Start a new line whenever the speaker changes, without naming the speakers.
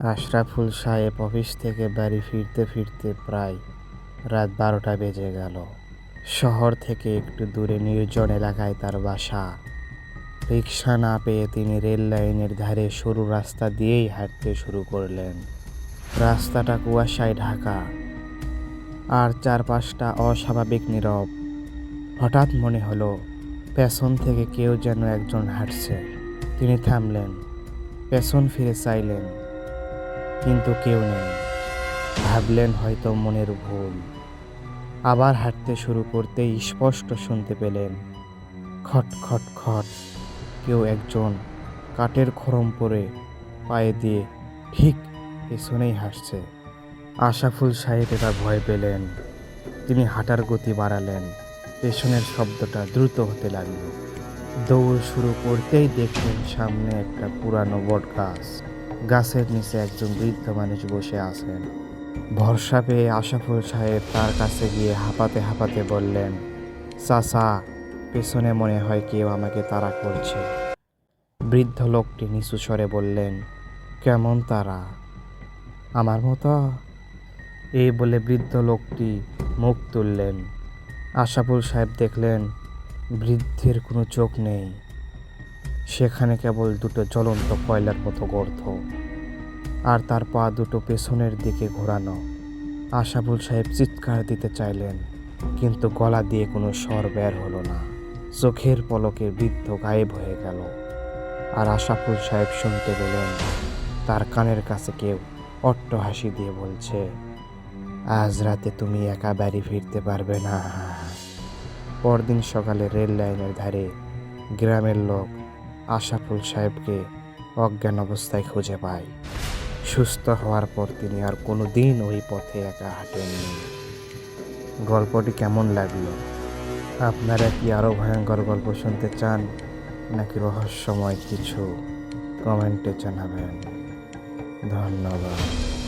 আশরাফুল সাহেব অফিস থেকে বাড়ি ফিরতে ফিরতে প্রায় রাত বারোটা বেজে গেল। শহর থেকে একটু দূরে নির্জন এলাকায় তার বাসা। রিক্সা না পেয়ে তিনি রেল লাইনের ধারে সরু রাস্তা দিয়েই হাঁটতে শুরু করলেন। রাস্তাটা কুয়াশায় ঢাকা। আর চারপাশটা অস্বাভাবিক নীরব। হঠাৎ মনে হলো, পেছন থেকে কেউ যেন একজন হাঁটছে। তিনি থামলেন। পেছন ফিরে চাইলেন। কিন্তু কেউ নেই। ভাবলেন হয়তো মনের ভুল। আবার হাঁটতে শুরু করতেই স্পষ্ট শুনতে পেলেন, খট খট খট কেউ একজন কাঠের খরম পরে পায়ে দিয়ে ঠিক পেছনেই হাসছে আশাফুল সাহেব এটা ভয় পেলেন। তিনি হাঁটার গতি বাড়ালেন। পেছনের শব্দটা দ্রুত হতে লাগল। দৌড় শুরু করতেই দেখলেন সামনে একটা পুরানো বট গাছ গাছের নিচে একজন বৃদ্ধ মানুষ বসে আছেন। ভরসা পেয়ে আশাফুল সাহেব তার কাছে গিয়ে হাঁপাতে হাঁপাতে বললেন, চাচা, পেছনে মনে হয় কেউ আমাকে তাড়া করছে। বৃদ্ধ লোকটি নিচু স্বরে বললেন, কেমন তারা? আমার মতো? এই বলে বৃদ্ধ লোকটি মুখ তুললেন। আশাফুল সাহেব দেখলেন, বৃদ্ধের কোনো চোখ নেই। সেখানে কেবল দুটো জ্বলন্ত কয়লার মতো গর্ত আর তার পা দুটো পেছনের দিকে ঘোরানো। আশাফুল সাহেব চিৎকার দিতে চাইলেন, কিন্তু গলা দিয়ে কোনো স্বর বের হলো না। চোখের পলকে বৃদ্ধ গায়েব হয়ে গেল আর আশাফুল সাহেব শুনতে পেলেন, তার কানের কাছে কেউ অট্ট হাসি দিয়ে বলছে, আজ রাতে তুমি একা বাড়ি ফিরতে পারবে না। পরদিন সকালে রেল লাইনের ধারে গ্রামের লোক আশাফুল সাহেবকে অজ্ঞান অবস্থায় খুঁজে পায়। সুস্থ হওয়ার পর তিনি আর কোনো দিন ওই পথে একা হাঁটেননি। গল্পটি কেমন লাগল? আপনারা কি আরও ভয়ঙ্কর গল্প শুনতে চান, নাকি রহস্যময় কিছু কমেন্টে জানাবেন? ধন্যবাদ।